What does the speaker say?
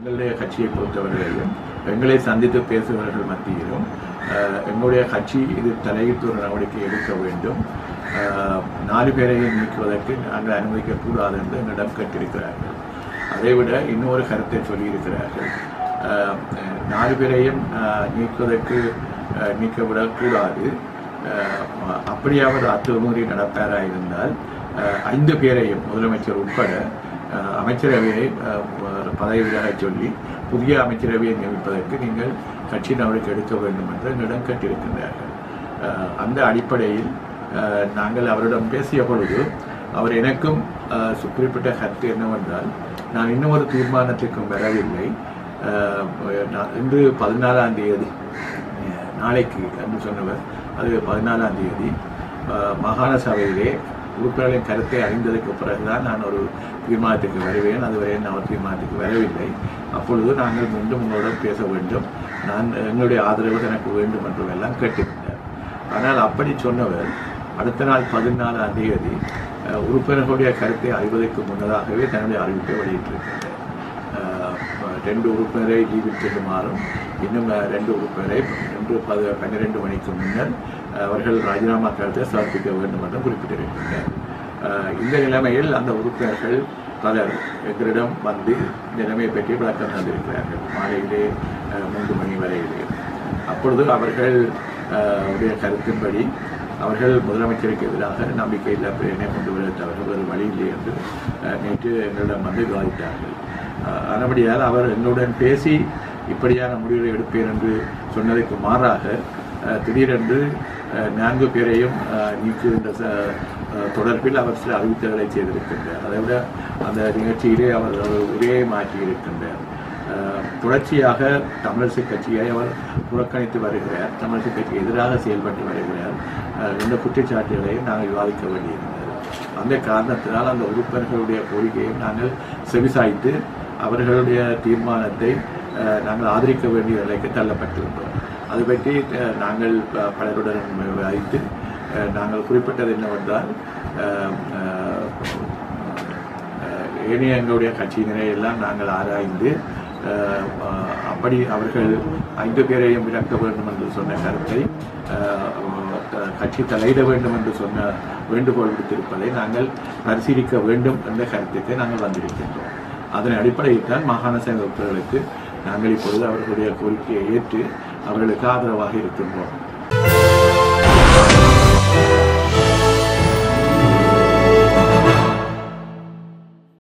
எங்களுடைய கட்சியை பொறுத்தவரையிலும் எங்களை சந்தித்து பேசுபவர்கள் மத்தியிலும் எங்களுடைய கட்சி இது தலையிட்டு ஒரு நடவடிக்கை எடுக்க வேண்டும். நாலு பேரையும் நீக்குவதற்கு நாங்கள் அனுமதிக்கக்கூடாது என்று எங்களிடம் கேட்டிருக்கிறார்கள். அதைவிட இன்னொரு கருத்தை சொல்லியிருக்கிறார்கள். நாலு பேரையும் நீக்குவதற்கு அஹ், நீக்கவிடக்கூடாது. அப்படியாவது அத்துமுறை நடப்பாராக இருந்தால் ஐந்து பேரையும் முதலமைச்சர் உட்பட அமைச்சரவையை பதவியாகச் பதவி விலகச் சொல்லி புதிய அமைச்சரவையை நியமிப்பதற்கு நீங்கள் கட்சி நடவடிக்கை எடுக்க வேண்டும் என்று என்னிடம் கேட்டிருக்கின்றார்கள் அந்த அடிப்படையில் நாங்கள் அவரிடம் பேசிய பொழுது அவர் எனக்கும் குறிப்பிட்ட கருத்து என்னவென்றால் நான் இன்னும் ஒரு தீர்மானத்திற்கும் வரவில்லை. நான் இன்று பதினாலாம் தேதி நாளைக்கு என்று சொன்னவர் அது பதினாலாம் தேதி மாகாண சபையிலே உறுப்பினர்களின் கருத்தை அறிந்ததுக்கு பிறகுதான் நான் ஒரு தீர்மானத்துக்கு வருவேன். அதுவரை நான் ஒரு தீர்மானத்துக்கு வரவில்லை. அப்பொழுது நாங்கள் மீண்டும் உங்களுடன் பேச வேண்டும். நான் எங்களுடைய ஆதரவு எனக்கு வேண்டும் என்றும் கேட்டிருந்தார் ஆனால் அப்படி சொன்னவர் அடுத்த நாள் பதினாலாம் தேதி உறுப்பினர்களுடைய கருத்தை அறிவதற்கு முன்னதாகவே தன்னுடைய அறிவிப்பை வெளியிட்டிருக்கிறார். ரெண்டு உறுப்பினரை லீவில் செல்லுமாறும் இன்னும் ரெண்டு உறுப்பினரை இன்று பது பன்னிரெண்டு மணிக்கு முன்னர் அவர்கள் ராஜினாமா கருத்தை சமர்ப்பிக்க வேண்டும் என்றும் குறிப்பிட்டிருக்கின்றனர். இந்த நிலைமையில் அந்த உறுப்பினர்கள் பலர் எங்களிடம் வந்து நிலைமையை பற்றி விளக்கம் தந்திருக்கிறார்கள். மாலையிலே மூன்று மணி வரையிலே. அப்பொழுது அவர்கள் உடைய கருத்தின்படி அவர்கள் முதலமைச்சருக்கு எதிராக நம்பிக்கையில்லா பிரேரணை கொண்டு வர தவிர வேறு வழி இல்லை என்று நேற்று எங்களிடம் வந்து விவாதித்தார்கள். அஹ், அவர் எங்களுடன் பேசி இப்படியான முடிவுகளை எடுப்பேன் என்று சொன்னதற்கு மாறாக திடீரென்று நான்கு பேரையும் நீக்குகின்ற தொடர்பில் அவர் சில அறிவித்தல்களை செய்திருக்கின்றார். அதைவிட அந்த நிகழ்ச்சியிலே அவர் உரையை மாற்றியிருக்கின்றார். தொடர்ச்சியாக தமிழரசு கட்சியை அவர் புறக்கணித்து வருகிறார். தமிழரசு கட்சிக்கு எதிராக செயல்பட்டு வருகிறார். இந்த குற்றச்சாட்டுகளை நாங்கள் விவாதிக்க வேண்டியிருந்தது அந்த காரணத்தினால் அந்த உறுப்பினர்களுடைய கோரிக்கையை நாங்கள் செவிசாய்த்து அவர்களுடைய தீர்மானத்தை நாங்கள் ஆதரிக்க வேண்டிய நிலைக்கு தள்ளப்பட்டிருந்தோம். அது பற்றி நாங்கள் ப- பலருடன் வைத்து நாங்கள் குறிப்பிட்டது என்னவென்றால் ஏனைய எங்களுடைய கட்சியினரை எல்லாம் நாங்கள் ஆராய்ந்து அப்படி அவர்கள் ஐந்து பேரையும் விளக்க வேண்டும் என்று சொன்ன கருத்தை கட்சி தலையிட வேண்டும் என்று சொன்ன வேண்டுகோள் விடுத்திருப்பதை நாங்கள் பரிசீலிக்க வேண்டும் என்ற கருத்துக்கு நாங்கள் வந்திருக்கின்றோம். அதன் அடிப்படையில் தான் மாகாண சங்க உறுப்பினர்களுக்கு நாங்கள் இப்பொழுது அவர்களுடைய கோரிக்கையை ஏற்று அவர்களுக்கு ஆதரவாக இருக்கின்றோம்.